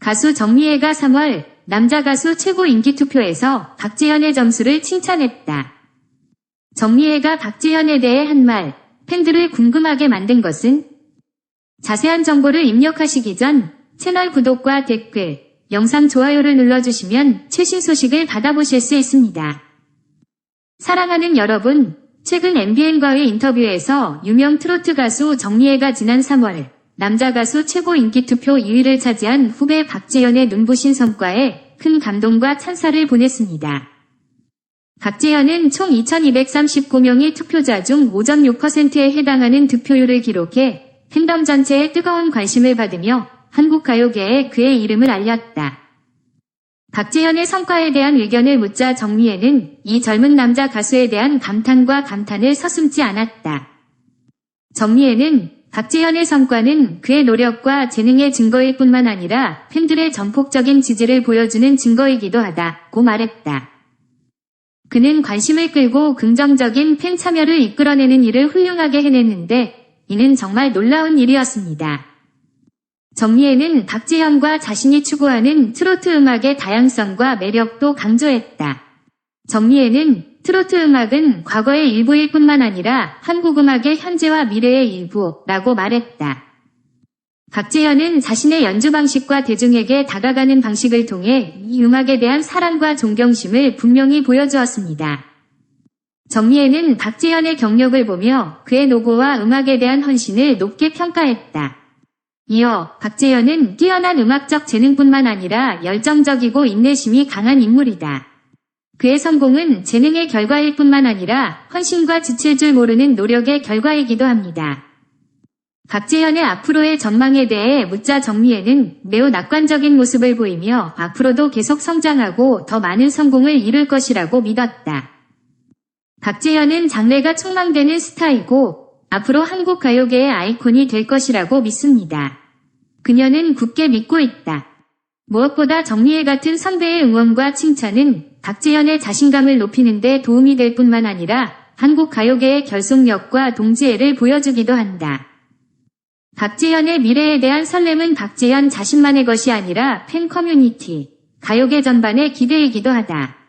가수 정미애가 3월 남자 가수 최고 인기 투표에서 박재현의 점수를 칭찬했다. 정미애가 박재현에 대해 한 말, 팬들을 궁금하게 만든 것은 자세한 정보를 입력하시기 전 채널 구독과 댓글, 영상 좋아요를 눌러주시면 최신 소식을 받아보실 수 있습니다. 사랑하는 여러분, 최근 MBN과의 인터뷰에서 유명 트로트 가수 정미애가 지난 3월 남자 가수 최고 인기 투표 2위를 차지한 후배 박재현의 눈부신 성과에 큰 감동과 찬사를 보냈습니다. 박재현은 총 2239명의 투표자 중 5.6%에 해당하는 득표율을 기록해 팬덤 전체의 뜨거운 관심을 받으며 한국 가요계에 그의 이름을 알렸다. 박재현의 성과에 대한 의견을 묻자 정미애는 이 젊은 남자 가수에 대한 감탄과 감탄을 서슴지 않았다. 정미애는 박재현의 성과는 그의 노력과 재능의 증거일 뿐만 아니라 팬들의 전폭적인 지지를 보여주는 증거이기도 하다고 말했다. 그는 관심을 끌고 긍정적인 팬 참여를 이끌어내는 일을 훌륭하게 해냈는데 이는 정말 놀라운 일이었습니다. 정리에는 박재현과 자신이 추구하는 트로트 음악의 다양성과 매력도 강조했다. 정리에는 트로트 음악은 과거의 일부일 뿐만 아니라 한국 음악의 현재와 미래의 일부라고 말했다. 박재현은 자신의 연주 방식과 대중에게 다가가는 방식을 통해 이 음악에 대한 사랑과 존경심을 분명히 보여주었습니다. 정리에는 박재현의 경력을 보며 그의 노고와 음악에 대한 헌신을 높게 평가했다. 이어 박재현은 뛰어난 음악적 재능뿐만 아니라 열정적이고 인내심이 강한 인물이다. 그의 성공은 재능의 결과일 뿐만 아니라 헌신과 지칠 줄 모르는 노력의 결과이기도 합니다. 박재현의 앞으로의 전망에 대해 묻자 정리에는 매우 낙관적인 모습을 보이며 앞으로도 계속 성장하고 더 많은 성공을 이룰 것이라고 믿었다. 박재현은 장래가 촉망되는 스타이고 앞으로 한국 가요계의 아이콘이 될 것이라고 믿습니다. 그녀는 굳게 믿고 있다. 무엇보다 정리애 같은 선배의 응원과 칭찬은 박재현의 자신감을 높이는 데 도움이 될 뿐만 아니라 한국 가요계의 결속력과 동지애를 보여주기도 한다. 박재현의 미래에 대한 설렘은 박재현 자신만의 것이 아니라 팬 커뮤니티, 가요계 전반의 기대이기도 하다.